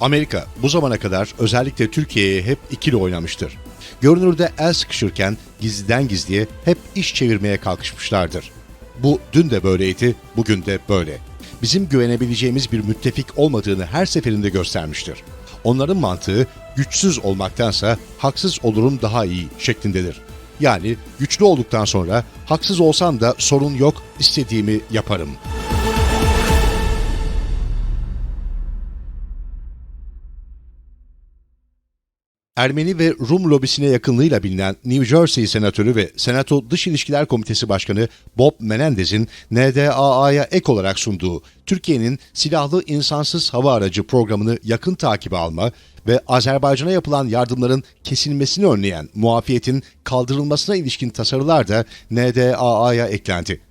Amerika bu zamana kadar özellikle Türkiye'ye hep ikili oynamıştır. Görünürde el sıkışırken gizliden gizliye hep iş çevirmeye kalkışmışlardır. Bu dün de böyleydi, bugün de böyle. Bizim güvenebileceğimiz bir müttefik olmadığını her seferinde göstermiştir. Onların mantığı güçsüz olmaktansa haksız olurum daha iyi şeklindedir. Yani güçlü olduktan sonra haksız olsam da sorun yok, istediğimi yaparım. Ermeni ve Rum lobisine yakınlığıyla bilinen New Jersey Senatörü ve Senato Dış İlişkiler Komitesi Başkanı Bob Menendez'in NDAA'ya ek olarak sunduğu Türkiye'nin silahlı insansız hava aracı programını yakın takibe alma ve Azerbaycan'a yapılan yardımların kesilmesini önleyen muafiyetin kaldırılmasına ilişkin tasarılar da NDAA'ya eklendi.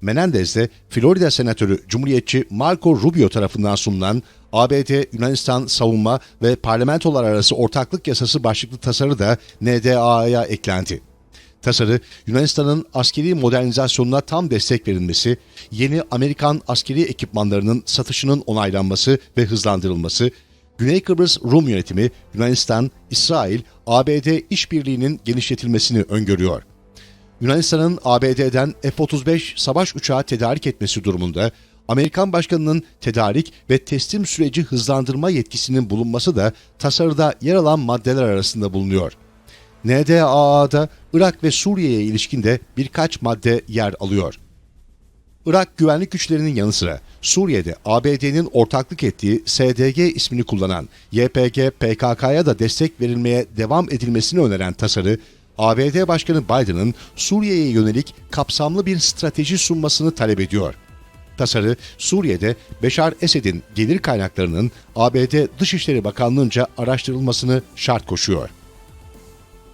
Menendez de Florida Senatörü Cumhuriyetçi Marco Rubio tarafından sunulan ABD Yunanistan savunma ve parlamentolar arası ortaklık yasası başlıklı tasarı da NDA'ya eklendi. Tasarı, Yunanistan'ın askeri modernizasyonuna tam destek verilmesi, yeni Amerikan askeri ekipmanlarının satışının onaylanması ve hızlandırılması, Güney Kıbrıs Rum yönetimi, Yunanistan, İsrail, ABD işbirliğinin genişletilmesini öngörüyor. Yunanistan'ın ABD'den F-35 savaş uçağı tedarik etmesi durumunda Amerikan başkanının tedarik ve teslim süreci hızlandırma yetkisinin bulunması da tasarıda yer alan maddeler arasında bulunuyor. NDAA'da Irak ve Suriye'ye ilişkin de birkaç madde yer alıyor. Irak güvenlik güçlerinin yanı sıra Suriye'de ABD'nin ortaklık ettiği SDG ismini kullanan YPG PKK'ya da destek verilmeye devam edilmesini öneren tasarı ABD Başkanı Biden'ın Suriye'ye yönelik kapsamlı bir strateji sunmasını talep ediyor. Tasarı Suriye'de Beşar Esed'in gelir kaynaklarının ABD Dışişleri Bakanlığı'nca araştırılmasını şart koşuyor.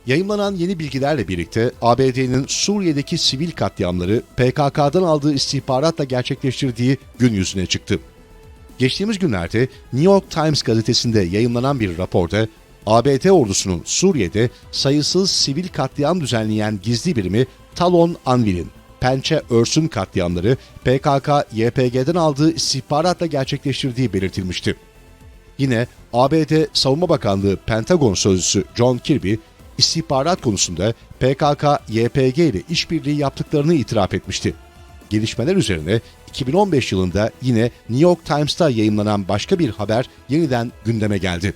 Yayınlanan yeni bilgilerle birlikte ABD'nin Suriye'deki sivil katliamları PKK'dan aldığı istihbaratla gerçekleştirdiği gün yüzüne çıktı. Geçtiğimiz günlerde New York Times gazetesinde yayınlanan bir raporda ABD ordusunun Suriye'de sayısız sivil katliam düzenleyen gizli birimi Talon Anvil'in Pençe Örsün katliamları PKK-YPG'den aldığı istihbaratla gerçekleştirdiği belirtilmişti. Yine ABD Savunma Bakanlığı Pentagon Sözcüsü John Kirby, istihbarat konusunda PKK-YPG ile işbirliği yaptıklarını itiraf etmişti. Gelişmeler üzerine 2015 yılında yine New York Times'ta yayınlanan başka bir haber yeniden gündeme geldi.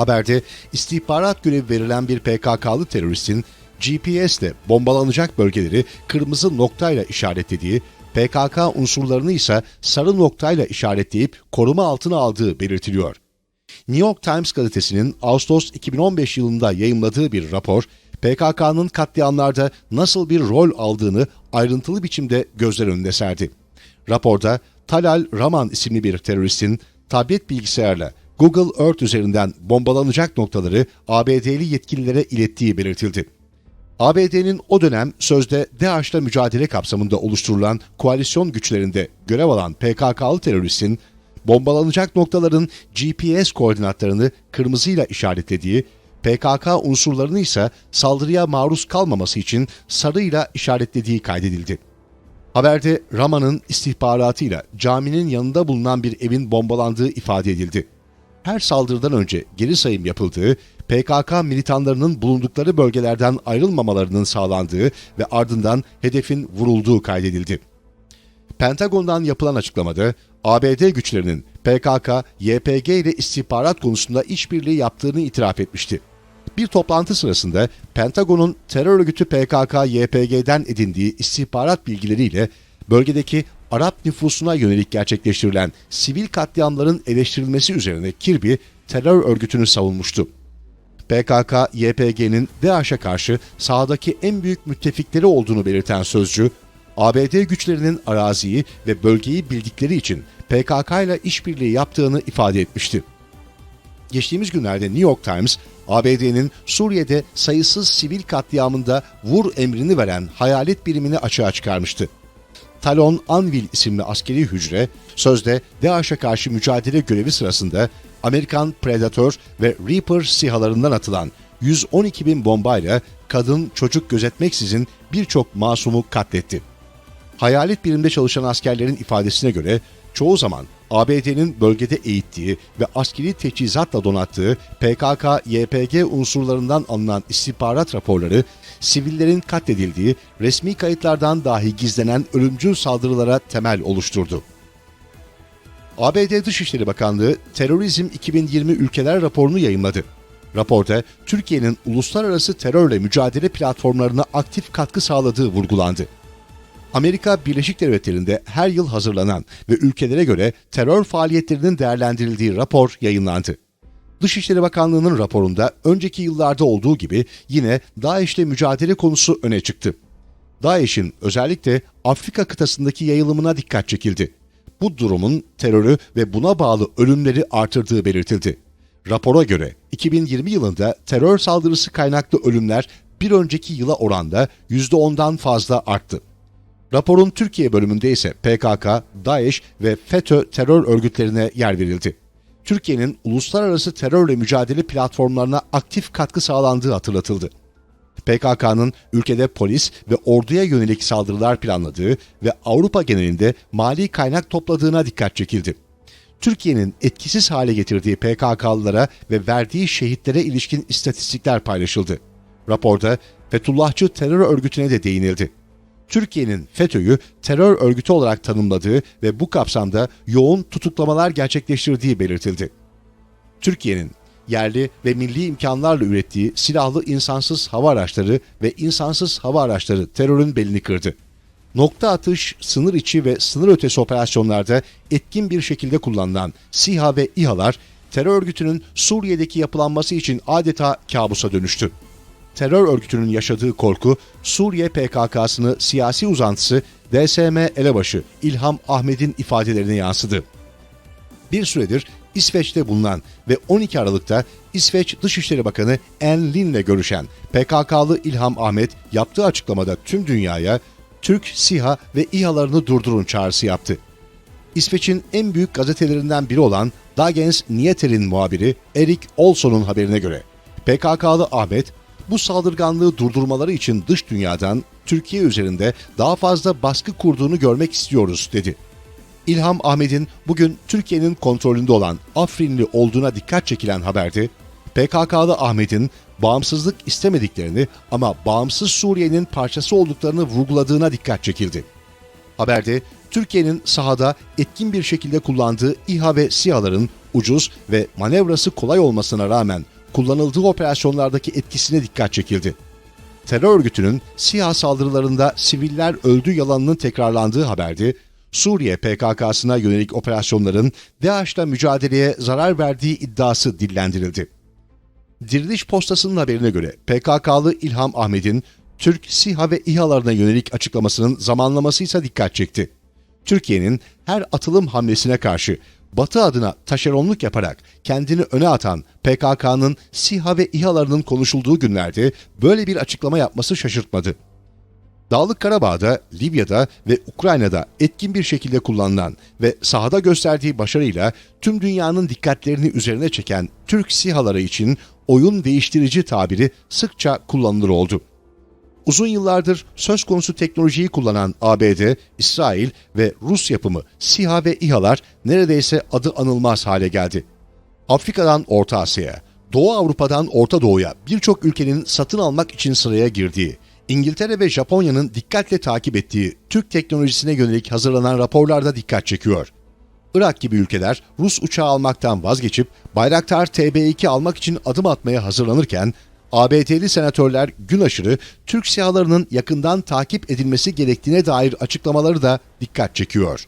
Haberde istihbarat görevi verilen bir PKK'lı teröristin GPS ile bombalanacak bölgeleri kırmızı noktayla işaretlediği, PKK unsurlarını ise sarı noktayla işaretleyip koruma altına aldığı belirtiliyor. New York Times gazetesinin Ağustos 2015 yılında yayımladığı bir rapor, PKK'nın katliamlarda nasıl bir rol aldığını ayrıntılı biçimde gözler önüne serdi. Raporda Talal Raman isimli bir teröristin tablet bilgisayarla Google Earth üzerinden bombalanacak noktaları ABD'li yetkililere ilettiği belirtildi. ABD'nin o dönem sözde DAEŞ'la mücadele kapsamında oluşturulan koalisyon güçlerinde görev alan PKK'lı teröristin bombalanacak noktaların GPS koordinatlarını kırmızıyla işaretlediği, PKK unsurlarını ise saldırıya maruz kalmaması için sarıyla işaretlediği kaydedildi. Haberde Rama'nın istihbaratıyla caminin yanında bulunan bir evin bombalandığı ifade edildi. Her saldırıdan önce geri sayım yapıldığı, PKK militanlarının bulundukları bölgelerden ayrılmamalarının sağlandığı ve ardından hedefin vurulduğu kaydedildi. Pentagon'dan yapılan açıklamada ABD güçlerinin PKK, YPG ile istihbarat konusunda işbirliği yaptığını itiraf etmişti. Bir toplantı sırasında Pentagon'un terör örgütü PKK-YPG'den edindiği istihbarat bilgileriyle bölgedeki Arap nüfusuna yönelik gerçekleştirilen sivil katliamların eleştirilmesi üzerine Kirby terör örgütünü savunmuştu. PKK, YPG'nin DAEŞ'e karşı sahadaki en büyük müttefikleri olduğunu belirten sözcü, ABD güçlerinin araziyi ve bölgeyi bildikleri için PKK ile işbirliği yaptığını ifade etmişti. Geçtiğimiz günlerde New York Times, ABD'nin Suriye'de sayısız sivil katliamında vur emrini veren hayalet birimini açığa çıkarmıştı. Talon Anvil isimli askeri hücre, sözde DAEŞ'e karşı mücadele görevi sırasında Amerikan Predator ve Reaper sihalarından atılan 112 bin bombayla kadın çocuk gözetmeksizin birçok masumu katletti. Hayalet birimde çalışan askerlerin ifadesine göre çoğu zaman ABD'nin bölgede eğittiği ve askeri teçhizatla donattığı PKK-YPG unsurlarından alınan istihbarat raporları, sivillerin katledildiği resmi kayıtlardan dahi gizlenen ölümcül saldırılara temel oluşturdu. ABD Dışişleri Bakanlığı Terörizm 2020 ülkeler raporunu yayınladı. Raporda Türkiye'nin uluslararası terörle mücadele platformlarına aktif katkı sağladığı vurgulandı. Amerika Birleşik Devletleri'nde her yıl hazırlanan ve ülkelere göre terör faaliyetlerinin değerlendirildiği rapor yayınlandı. Dışişleri Bakanlığı'nın raporunda önceki yıllarda olduğu gibi yine DAEŞ'le mücadele konusu öne çıktı. DAEŞ'in özellikle Afrika kıtasındaki yayılımına dikkat çekildi. Bu durumun terörü ve buna bağlı ölümleri artırdığı belirtildi. Rapora göre 2020 yılında terör saldırısı kaynaklı ölümler bir önceki yıla oranda %10'dan fazla arttı. Raporun Türkiye bölümünde ise PKK, DAEŞ ve FETÖ terör örgütlerine yer verildi. Türkiye'nin uluslararası terörle mücadele platformlarına aktif katkı sağlandığı hatırlatıldı. PKK'nın ülkede polis ve orduya yönelik saldırılar planladığı ve Avrupa genelinde mali kaynak topladığına dikkat çekildi. Türkiye'nin etkisiz hale getirdiği PKK'lılara ve verdiği şehitlere ilişkin istatistikler paylaşıldı. Raporda Fethullahçı terör örgütüne de değinildi. Türkiye'nin FETÖ'yü terör örgütü olarak tanımladığı ve bu kapsamda yoğun tutuklamalar gerçekleştirdiği belirtildi. Türkiye'nin yerli ve milli imkanlarla ürettiği silahlı insansız hava araçları ve insansız hava araçları terörün belini kırdı. Nokta atış, sınır içi ve sınır ötesi operasyonlarda etkin bir şekilde kullanılan SİHA ve İHA'lar terör örgütünün Suriye'deki yapılanması için adeta kabusa dönüştü. Terör örgütünün yaşadığı korku Suriye PKK'sını siyasi uzantısı DSM elebaşı İlham Ahmet'in ifadelerine yansıdı bir süredir İsveç'te bulunan ve 12 Aralık'ta İsveç Dışişleri Bakanı En Lin'le görüşen PKK'lı İlham Ahmet yaptığı açıklamada tüm dünyaya Türk SİHA ve İHA'larını durdurun çağrısı yaptı. İsveç'in en büyük gazetelerinden biri olan Dagens Nyheter'in muhabiri Erik Olson'un haberine göre PKK'lı Ahmet bu saldırganlığı durdurmaları için dış dünyadan Türkiye üzerinde daha fazla baskı kurduğunu görmek istiyoruz dedi. İlham Ahmet'in bugün Türkiye'nin kontrolünde olan Afrinli olduğuna dikkat çekilen haberde PKK'lı Ahmet'in bağımsızlık istemediklerini ama bağımsız Suriye'nin parçası olduklarını vurguladığına dikkat çekildi. Haberde Türkiye'nin sahada etkin bir şekilde kullandığı İHA ve SİHA'ların ucuz ve manevrası kolay olmasına rağmen kullanıldığı operasyonlardaki etkisine dikkat çekildi. Terör örgütünün SİHA saldırılarında siviller öldü yalanının tekrarlandığı haberde Suriye PKK'sına yönelik operasyonların DAEŞ'la mücadeleye zarar verdiği iddiası dillendirildi. Diriliş Postası'nın haberine göre PKK'lı İlham Ahmet'in Türk SİHA ve İHA'larına yönelik açıklamasının zamanlaması ise dikkat çekti. Türkiye'nin her atılım hamlesine karşı Batı adına taşeronluk yaparak kendini öne atan PKK'nın SİHA ve İHA'larının konuşulduğu günlerde böyle bir açıklama yapması şaşırtmadı. Dağlık Karabağ'da, Libya'da ve Ukrayna'da etkin bir şekilde kullanılan ve sahada gösterdiği başarıyla tüm dünyanın dikkatlerini üzerine çeken Türk SİHA'ları için oyun değiştirici tabiri sıkça kullanılır oldu. Uzun yıllardır söz konusu teknolojiyi kullanan ABD, İsrail ve Rus yapımı SİHA ve İHA'lar neredeyse adı anılmaz hale geldi. Afrika'dan Orta Asya'ya, Doğu Avrupa'dan Orta Doğu'ya birçok ülkenin satın almak için sıraya girdiği, İngiltere ve Japonya'nın dikkatle takip ettiği Türk teknolojisine yönelik hazırlanan raporlarda dikkat çekiyor. Irak gibi ülkeler Rus uçağı almaktan vazgeçip Bayraktar TB2 almak için adım atmaya hazırlanırken ABD'li senatörler gün aşırı Türk sihalarının yakından takip edilmesi gerektiğine dair açıklamaları da dikkat çekiyor.